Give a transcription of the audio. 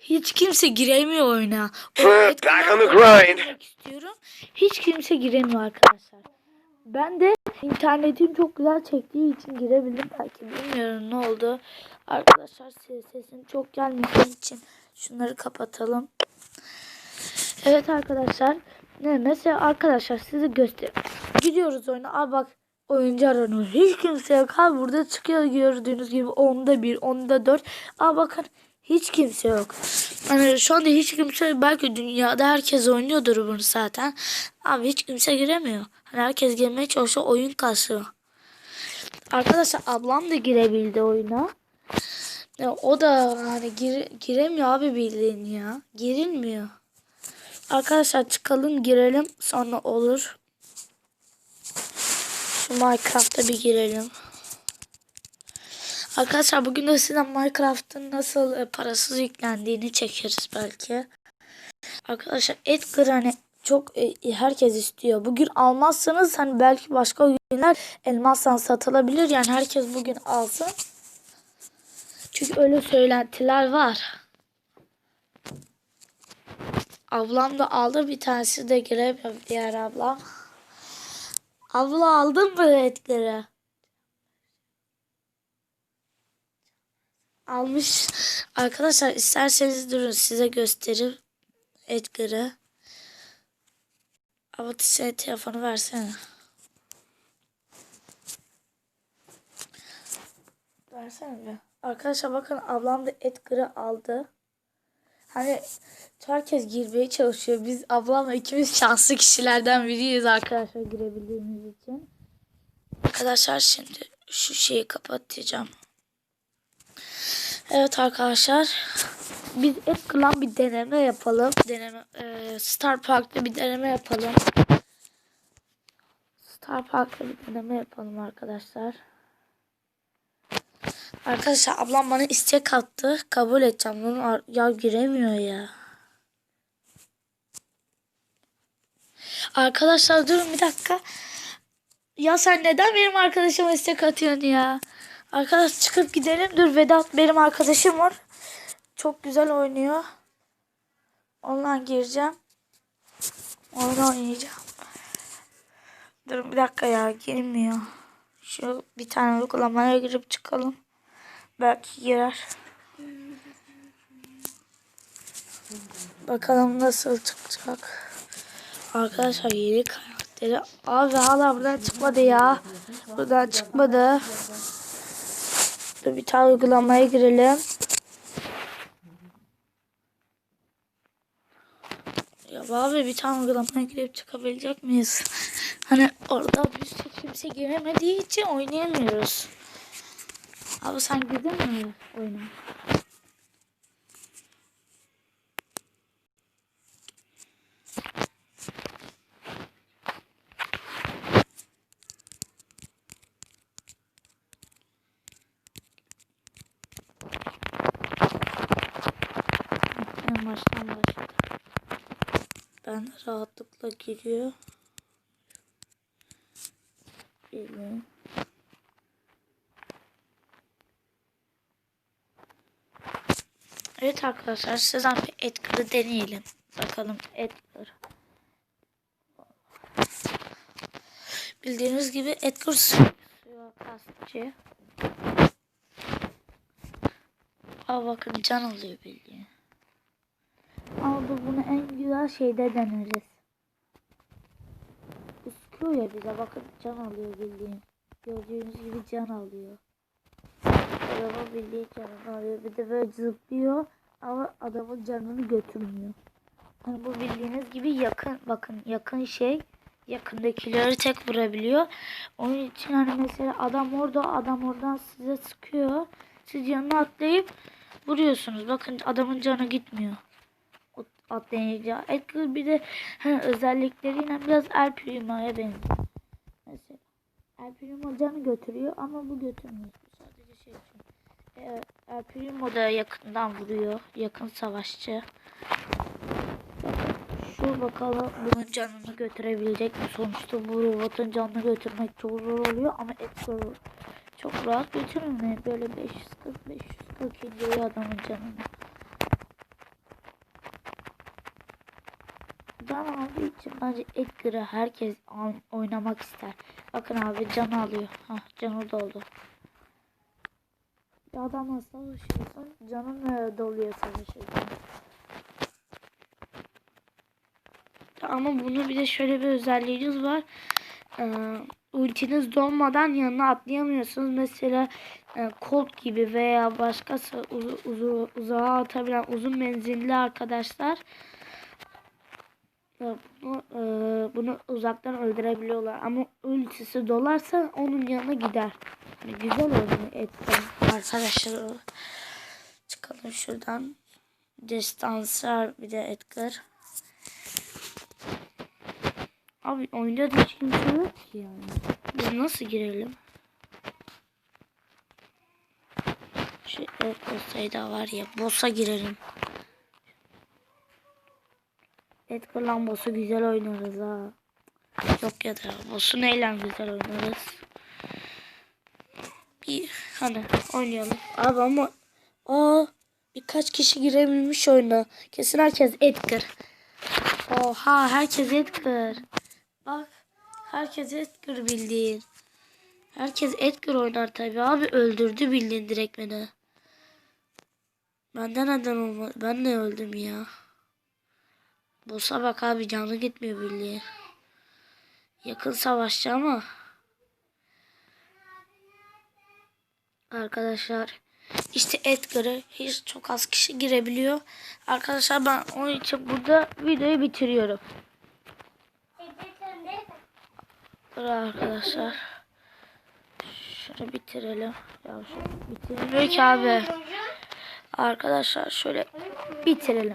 Hiç kimse giremiyor oyuna. Back on the grind. istiyorum. Hiç kimse giremiyor arkadaşlar. Ben de internetim çok güzel çektiği için girebildim belki bilmiyorum ne oldu. Arkadaşlar ses- sesim çok gelmediği için şunları kapatalım. Evet arkadaşlar. Ne mesela arkadaşlar size göster. Gidiyoruz oyuna. Aa bak oyuncu aranıyor. Hiç kimse yok. Ha burada çıkıyor gördüğünüz gibi onda bir, onda dört. Aa bakın hiç kimse yok. Yani şu anda hiç kimse yok. belki dünyada herkes oynuyordur bunu zaten. Abi hiç kimse giremiyor. Hani herkes girmeye çalışıyor oyun kasıyor. Arkadaşlar ablam da girebildi oyuna. Ya o da hani gir, giremiyor abi bildiğin ya. Girilmiyor. Arkadaşlar çıkalım girelim sonra olur. Şu Minecraft'a bir girelim. Arkadaşlar bugün de size Minecraft'ın nasıl e, parasız yüklendiğini çekeriz belki. Arkadaşlar Edgar hani çok e, herkes istiyor. Bugün almazsanız hani belki başka günler elmastan satılabilir. Yani herkes bugün alsın. Çünkü öyle söylentiler var. Ablam da aldı bir tanesi de giremiyor diğer ablam. Abla aldın mı etleri? Almış. Arkadaşlar isterseniz durun size göstereyim Edgar'ı. Ama sen telefonu versene. Versene bir. Arkadaşlar bakın ablam da Edgar'ı aldı. Hani herkes girmeye çalışıyor. Biz ablamla ikimiz şanslı kişilerden biriyiz arkadaşlar girebildiğimiz için. Arkadaşlar şimdi şu şeyi kapatacağım. Evet arkadaşlar. Biz Edgar'la bir deneme yapalım. Deneme, e, Star Park'ta bir deneme yapalım. Star Park'ta bir deneme yapalım arkadaşlar. Arkadaşlar ablam bana istek attı. Kabul edeceğim. Bunu ar- ya giremiyor ya. Arkadaşlar durun bir dakika. Ya sen neden benim arkadaşıma istek atıyorsun ya? Arkadaş çıkıp gidelim. Dur Vedat benim arkadaşım var. Çok güzel oynuyor. Onunla gireceğim. Oyun oynayacağım. Durun bir dakika ya girmiyor. Şu bir tane uygulamaya girip çıkalım. Belki girer. Bakalım nasıl çıkacak. Arkadaşlar yeni karakteri. Abi hala buradan çıkmadı ya. Buradan çıkmadı. Dur bir tane uygulamaya girelim. Ya abi bir tane uygulamaya girip çıkabilecek miyiz? Hani orada bir sürü kimse giremediği için oynayamıyoruz. Abi sen girdin mi oyuna? En baştan başladı. Ben rahatlıkla giriyor. Bilmiyorum. Evet arkadaşlar sizden bir Edgar'ı deneyelim. Bakalım Edgar. Bildiğiniz gibi Edgar su- suikastçı. Aa bakın can alıyor bildiğin. Ama bu bunu en güzel şeyde deneriz. Sıkıyor ya bize bakın can alıyor bildiğin. Gördüğünüz gibi can alıyor. Adamın bildiği canını alıyor. Bir de böyle zıplıyor ama adamın canını götürmüyor. Hani bu bildiğiniz gibi yakın bakın yakın şey yakındakileri tek vurabiliyor. Onun için hani mesela adam orada adam oradan size sıkıyor. Siz yanına atlayıp vuruyorsunuz. Bakın adamın canı gitmiyor. Atlayınca. Edgar bir de hani özellikleriyle biraz El Primo'ya benziyor. Mesela El Primo canı götürüyor ama bu götürmüyor. Şey için. Ee, El Primo da yakından vuruyor. Yakın savaşçı. Şu bakalım bunun canını götürebilecek mi? Sonuçta bu robotun canını götürmek çok zor oluyor ama Edgar Çok rahat götürür mü? Böyle 540 540 indiriyor adamın canını. Can aldığı için bence Edgar'ı herkes oynamak ister. Bakın abi can alıyor. Hah canı doldu. Bir adamla savaşıyorsun canın e, doluyor savaşırken. Ama bunu bir de şöyle bir özelliğiniz var. Ee, ultiniz dolmadan yanına atlayamıyorsunuz. Mesela e, Colt gibi veya başkası uzu, uzu, uzağa atabilen uzun menzilli arkadaşlar e, bunu, e, bunu uzaktan öldürebiliyorlar. Ama ultisi dolarsa onun yanına gider. Güzel oyunu etti arkadaşlar. Çıkalım şuradan. Destanslar bir de Edgar. Abi oyunda da hiç kimse yok ki yani. Biz nasıl girelim? Şey, evet olsaydı var ya. Boss'a girelim. Edgar'la boss'u güzel oynarız ha. Yok ya da boss'u neyle güzel oynarız. Hani oynayalım. Abi ama aa birkaç kişi girebilmiş oyuna. Kesin herkes Edgar. Oha herkes Edgar. Bak herkes Edgar bildiğin. Herkes Edgar oynar tabi abi öldürdü bildiğin direkt beni. Benden neden olmadı? Ben de öldüm ya. Boss'a bak abi canı gitmiyor bildiğin. Yakın savaşçı ama. Arkadaşlar işte Edgar'ı hiç çok az kişi girebiliyor. Arkadaşlar ben onun için burada videoyu bitiriyorum. Dur arkadaşlar. Şunu bitirelim. Ya şu bitirilmiyor ki abi. Arkadaşlar şöyle bitirelim.